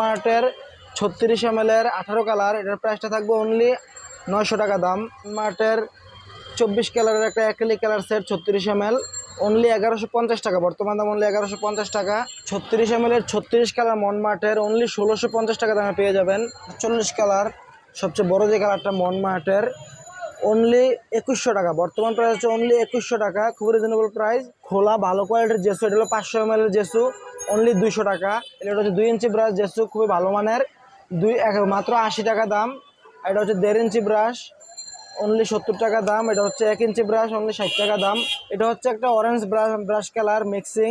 মার্টের ছত্রিশ এম এর আঠারো কালার এটার প্রাইসটা থাকবে অনলি নয়শো টাকা দাম। মার্টের চব্বিশ কালারের একটা অ্যাক্রিলিক কালার সেট ছত্রিশ এম এল অনলি এগারোশো পঞ্চাশ টাকা। বর্তমান দাম অনলি এগারোশো পঞ্চাশ টাকা। ছত্রিশ এম এর ছত্রিশ কালার মন মার্টের অনলি ষোলোশো পঞ্চাশ টাকা দামে পেয়ে যাবেন। চল্লিশ কালার সবচেয়ে বড় যে কালারটা মন মার্টের অনলি একুশশো টাকা। বর্তমান প্রাইস হচ্ছে অনলি একুশশো টাকা। খুব রিজনেবল প্রাইস খোলা, ভালো কোয়ালিটির জেসু এটা হলো পাঁচশো এম এর জেসু অনলি দুইশো টাকা। এটা হচ্ছে দুই ইঞ্চি ব্রাশ জেসু খুবই ভালো মানের। দুই মাত্র আশি টাকা দাম। এটা হচ্ছে দেড় ইঞ্চি ব্রাশ অনলি সত্তর টাকা দাম। এটা হচ্ছে এক ইঞ্চি ব্রাশ অনলি ষাট টাকা দাম। এটা হচ্ছে একটা orange brush brush colour mixing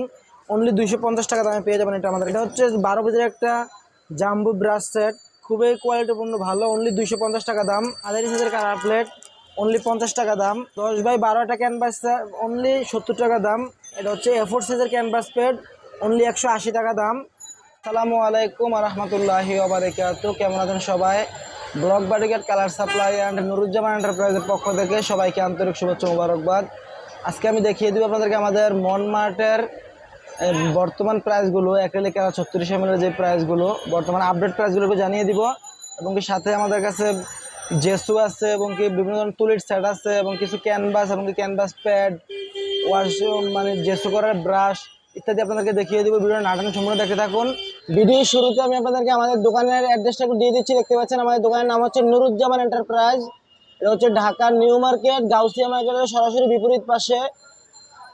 only দুইশো পঞ্চাশ টাকা দামে পেয়ে যাবেন এটা আমাদের। এটা হচ্ছে বারো পিসের একটা জাম্বু ব্রাশ সেট খুবই কোয়ালিটিপূর্ণ ভালো। অনলি দুইশো পঞ্চাশ টাকা দাম। আধারি সাইজের কালার প্লেট অনলি পঞ্চাশ টাকা দাম। দশ বাই বারোটা ক্যানভাস অনলি সত্তর টাকা দাম। এটা হচ্ছে এফোর সাইজের ক্যানভাস প্লেট অনলি একশো আশি টাকা দাম। সালামু আলাইকুম রহমতুল্লাহি ওবারাকাতু কেমন আছেন সবাই? Block bodyguard colour supply and Nuruzzaman এন্টারপ্রাইজের পক্ষ থেকে সবাইকে আন্তরিক শুভেচ্ছা মোবারকবাদ। আজকে আমি দেখিয়ে দিব আপনাদেরকে আমাদের মনমার্টের বর্তমান প্রাইসগুলো অ্যাক্রেলিক কালার ছত্রিশ এম যে প্রাইসগুলো বর্তমান আপডেট প্রাইসগুলোকে জানিয়ে দিব। এবং সাথে আমাদের কাছে জেসু আছে এবং কি বিভিন্ন ধরনের তুলির সেট আছে এবং কিছু ক্যানভাস এবং কি ক্যানভাস প্যাড ওয়াশ মানে জেসু করার ব্রাশ ইত্যাদি আপনাদেরকে দেখিয়ে দিব। ভিডিও নাটন সম্পূর্ণ দেখতে থাকুন। ভিডিওর শুরুতে আমি আপনাদেরকে আমাদের দোকানের অ্যাড্রেসটা একটু দিয়ে দিচ্ছি। দেখতে পাচ্ছেন, আমাদের দোকানের নাম হচ্ছে নুরুজ্জামান এন্টারপ্রাইজ এটা হচ্ছে ঢাকা নিউ মার্কেট, গাউসিয়া মার্কেটের সরাসরি বিপরীত পাশে।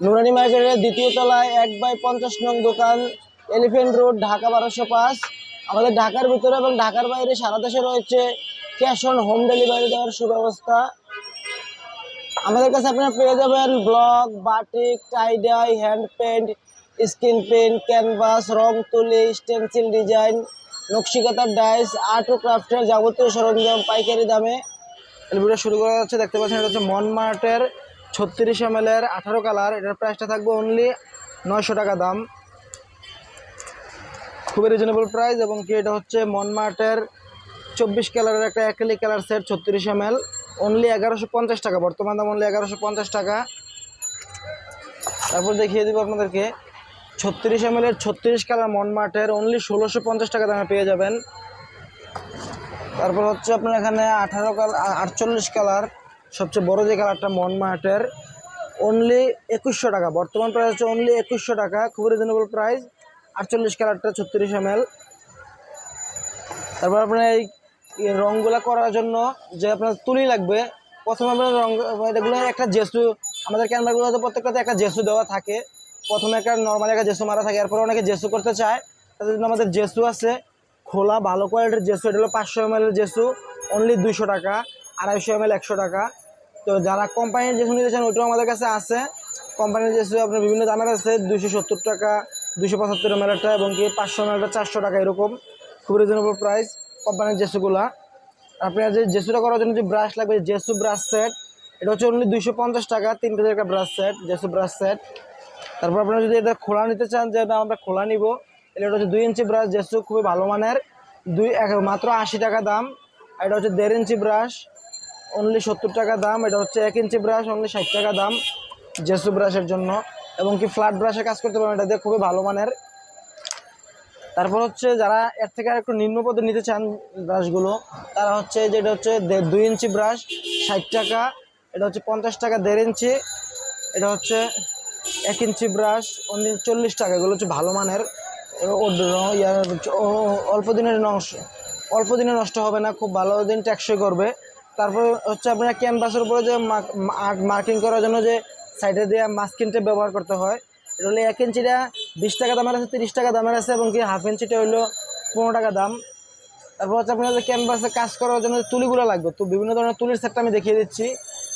নুরানি মার্কেটের দ্বিতীয় তলায় এক বাই পঞ্চাশ নং দোকান এলিফেন্ট রোড, ঢাকা বারোশো পাঁচ। আমাদের ঢাকার ভিতরে এবং ঢাকার বাইরে সারা দেশে রয়েছে ক্যাশ অন হোম ডেলিভারি দেওয়ার সুব্যবস্থা। আমাদের কাছে আপনারা পেয়ে যাবেন block, batik tie dye hand paint skin paint canvas রং তুলি স্টেনসিল ডিজাইন নকশিকাতার ডাইস আর্ট ও ক্রাফটের যাবতীয় সরঞ্জাম, পাইকারি দামে। ভিডিও শুরু করা যাচ্ছে, দেখতে পাচ্ছেন, এটা হচ্ছে মনমার্টের ছত্রিশ এম এর আঠারো কালার এটার প্রাইসটা থাকবে অনলি নয়শো টাকা দাম। খুবই রিজনেবল প্রাইস এবং কি এটা হচ্ছে মনমার্টের চব্বিশ কালারের একটা অ্যাক্রিলিক কালার সেট, ছত্রিশ এম এল অনলি এগারোশো পঞ্চাশ টাকা। বর্তমান দাম অনলি এগারোশো পঞ্চাশ টাকা। তারপর দেখিয়ে দিব আপনাদেরকে। ছত্রিশ এম এর ছত্রিশ কালার মনমার্টের অনলি ষোলোশো পঞ্চাশ টাকা দামে পেয়ে যাবেন। তারপর হচ্ছে আপনার এখানে আঠারো কালার আটচল্লিশ কালার। সবচেয়ে বড় যে কালারটা মনমার্টের অনলি একুশশো টাকা। বর্তমান প্রাইস হচ্ছে অনলি একুশশো টাকা। খুব রিজনেবল প্রাইস আটচল্লিশ কালারটা ছত্রিশ এম এল তারপর আপনার এই রঙগুলা করার জন্য যে আপনার তুলি লাগবে, প্রথমে আপনার রং, এগুলো একটা জেসু, আমাদের ক্যানভাসগুলোতে প্রত্যেকটাতে একটা জেসু দেওয়া থাকে। প্রথমে একটা নর্মাল একটা জেসু মারা থাকে, এরপর অনেকে জেসু করতে চায়। তাদের জন্য আমাদের জেসু আছে, খোলা, ভালো কোয়ালিটির জেসু। এটা হলো পাঁচশো এম এর জেসু অনলি দুশো টাকা, আড়াইশো এম এল একশো টাকা। তো যারা কোম্পানির জেসু নিতে চান, ওইটাও আমাদের কাছে আছে। কোম্পানির জেসু আপনার বিভিন্ন দামের আছে দুশো সত্তর টাকা দুশো পঁচাত্তর এম এলটা এবং কি পাঁচশো এম এলটা চারশো টাকা এরকম। খুব রিজনেবল প্রাইস কোম্পানির জেসুগুলা। আপনার যে জেসুটা করার জন্য যে ব্রাশ লাগবে জেসু ব্রাশ সেট এটা হচ্ছে অনলি দুইশো পঞ্চাশ টাকা, তিন কেজির একটা ব্রাশ সেট জেসু ব্রাশ সেট তারপর আপনারা যদি এটা খোলা নিতে চান, যে না, আমরা খোলা নিব এটা হচ্ছে দুই ইঞ্চি ব্রাশ জেসু খুবই ভালো মানের। দুই মাত্র আশি টাকা দাম, আর এটা হচ্ছে দেড় ইঞ্চি ব্রাশ অনলি সত্তর টাকা দাম, এটা হচ্ছে এক ইঞ্চি ব্রাশ অনলি ষাট টাকা দাম, জেসু ব্রাশের জন্য। এবং কি ফ্ল্যাট ব্রাশে কাজ করতে পারবেন, এটা দিয়ে খুবই ভালো মানের। তারপর হচ্ছে যারা এর থেকে একটু নিম্ন পদে নিতে চান ব্রাশগুলো তারা হচ্ছে যেটা হচ্ছে দুই ইঞ্চি ব্রাশ ষাট টাকা, এটা হচ্ছে পঞ্চাশ টাকা দেড় ইঞ্চি, এটা হচ্ছে এক ইঞ্চি ব্রাশ অনলি চল্লিশ টাকা, এগুলো হচ্ছে ভালো মানের। ইয়ার অল্প দিনের নষ্ট অল্প দিনে নষ্ট হবে না, খুব ভালো দিন টেকসই করবে। তারপর হচ্ছে আপনার ক্যানভাসের উপরে যে মার্কিং করার জন্য যে সাইডে দিয়ে মাস্কিন টেপ ব্যবহার করতে হয়, এটা হলে এক ইঞ্চিটা বিশ টাকা দামের আছে, তিরিশ টাকা দামের আছে এবং কি হাফ ইঞ্চিটা হলো পনেরো টাকা দাম। তারপর হচ্ছে আপনার যে ক্যানভাসে কাজ করার জন্য তুলিগুলো লাগবে, তো বিভিন্ন ধরনের তুলির সেটটা আমি দেখিয়ে দিচ্ছি।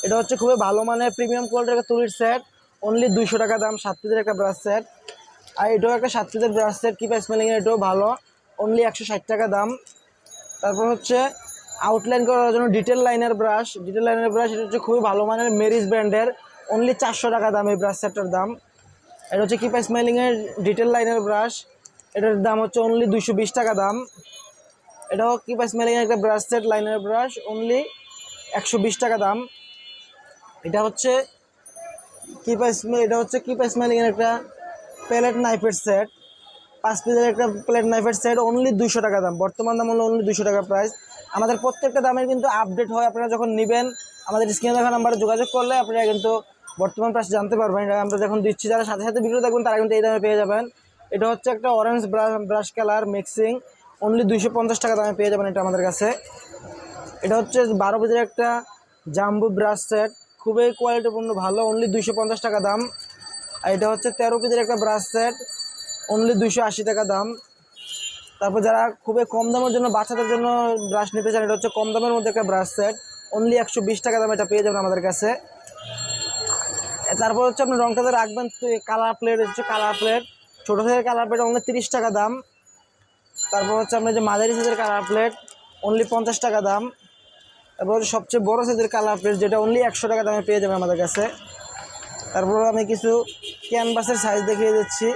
এটা হচ্ছে খুবই ভালো মানের প্রিমিয়াম কোয়ালিটির একটা তুলির সেট অনলি দুইশো টাকা দাম, সাত একটা ব্রাশ সেট আর এটাও একটা সাত ব্রাশ সেট কিপা স্মেলিংয়ের এটাও ভালো অনলি একশো ষাট টাকা দাম। তারপর হচ্ছে আউটলাইন করার জন্য ডিটেল লাইনের ব্রাশ ডিটেল লাইনের ব্রাশ এটা হচ্ছে খুবই ভালো মানের মেরিজ ব্র্যান্ডের অনলি চারশো টাকা দাম এই ব্রাশ সেটটার দাম। এটা হচ্ছে কিপা স্মাইলিংয়ের ডিটেল লাইনের ব্রাশ এটার দাম হচ্ছে অনলি দুশো বিশ টাকা দাম। এটাও কিপা স্মাইলিংয়ের একটা ব্রাশ সেট লাইনের ব্রাশ অনলি একশো বিশ টাকা দাম। এটা হচ্ছে কিপা এটা হচ্ছে কিপা স্মাইলিংয়ের একটা প্যালেট নাইফের সেট পাঁচ পিসের একটা প্লেট নাইফের সেট অনলি দুশো টাকা দাম। বর্তমান দাম হলো অনলি দুশো টাকা প্রাইস আমাদের প্রত্যেকটা দামের কিন্তু আপডেট হয়। আপনারা যখন নেবেন, আমাদের স্ক্রিনে দেখা নাম্বারে যোগাযোগ করলে আপনারা কিন্তু বর্তমান প্রাইস জানতে পারবেন এটা আমরা যখন দিচ্ছি, যারা সাথে সাথে ভিডিও দেখবেন তারা কিন্তু এই দামে পেয়ে যাবেন। এটা হচ্ছে একটা orange brush colour mixing only দুইশো পঞ্চাশ টাকা দামে পেয়ে যাবেন এটা আমাদের কাছে। এটা হচ্ছে বারো পিসের একটা জাম্বু ব্রাশ সেট খুবই কোয়ালিটিপূর্ণ ভালো অনলি দুইশো পঞ্চাশ টাকা দাম। আর এটা হচ্ছে তেরো পিসের একটা ব্রাশ সেট অনলি দুইশো আশি টাকা দাম। তারপর যারা খুবই কম দামের জন্য, বাচ্চাদের জন্য ব্রাশ নিতে চান, এটা হচ্ছে কম দামের মধ্যে একটা ব্রাশ সেট অনলি একশো বিশ টাকা দাম এটা পেয়ে যাবেন আমাদের কাছে। তারপর হচ্ছে আপনি রংটাতে রাখবেন কালার প্লেট হচ্ছে কালার প্লেট ছোটো থেকে কালার প্লেট অনলি তিরিশ টাকা দাম। তারপর হচ্ছে আপনার যে মাঝারি সাইজের কালার প্লেট অনলি পঞ্চাশ টাকা দাম। তারপর হচ্ছে সবচেয়ে বড় সাইজের কালার প্লেট যেটা অনলি একশো টাকা দামে পেয়ে যাবেন আমাদের কাছে। তারপর আমি কিছু ক্যানভাসের সাইজ দেখিয়ে দিচ্ছি।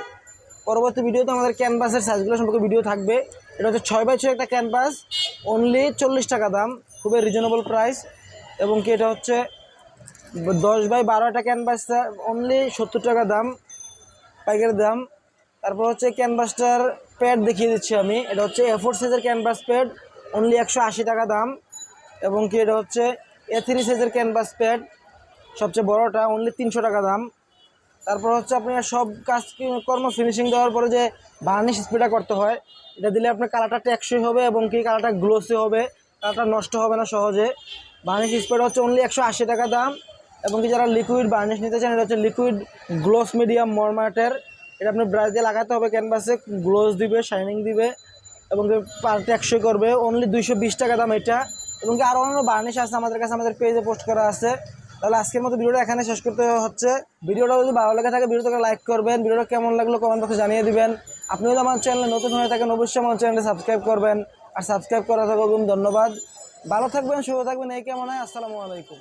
পরবর্তী ভিডিওতে আমাদের ক্যানভাসের সাইজগুলো সম্পর্কে ভিডিও থাকবে। এটা হচ্ছে ছয় বাই ছয় একটা ক্যানভাস অনলি চল্লিশ টাকা দাম, খুবই রিজনেবল প্রাইস এবং কি এটা হচ্ছে দশ বাই বারোটা একটা ক্যানভাস অনলি সত্তর টাকা দাম, পাইকারি দাম। তারপর হচ্ছে ক্যানভাসটার প্যাড দেখিয়ে দিচ্ছি আমি। এটা হচ্ছে এ ফোর সাইজের ক্যানভাস প্যাড অনলি একশো আশি টাকা দাম। এবং কি এটা হচ্ছে এ থ্রি সাইজের ক্যানভাস প্যাড সবচেয়ে বড়টা অনলি তিনশো টাকা দাম। তারপর হচ্ছে আপনার সব কাজ কর্ম ফিনিশিং দেওয়ার পরে যে বার্নিশ স্প্রেটা করতে হয়, এটা দিলে আপনার কালারটা টেকসই হবে এবং কি কালারটা গ্লোসি হবে কালারটা নষ্ট হবে না সহজে। বার্নিশ স্প্রেটা হচ্ছে অনলি একশো আশি টাকা দাম। এবং কি যারা লিকুইড বার্নিশ নিতে চান, এটা হচ্ছে লিকুইড গ্লোস মিডিয়াম মরমাটের এটা আপনি ব্রাশ দিয়ে লাগাতে হবে ক্যানভাসে গ্লোস দিবে শাইনিং দিবে, এবং টেকসই করবে। অনলি দুইশো বিশ টাকা দাম এটা। এবং কি আরও অন্য বার্নিশ আছে আমাদের কাছে, আমাদের পেজে পোস্ট করা আছে। তাহলে আজকের মতো ভিডিওটা এখানে শেষ করতে হচ্ছে। ভিডিওটা যদি ভালো লেগে থাকে ভিডিওটাকে লাইক করবেন। ভিডিওটা কেমন লাগল কমেন্ট বক্সে জানিয়ে দিবেন। আপনি যদি আমার চ্যানেলে নতুন হয়ে থাকেন, অবশ্যই আমার চ্যানেলে সাবস্ক্রাইব করবেন। আর সাবস্ক্রাইব করা থাকুন ধন্যবাদ। ভালো থাকবেন, সুস্থ থাকবেন, এই কেমন হয় আসসালামু আলাইকুম।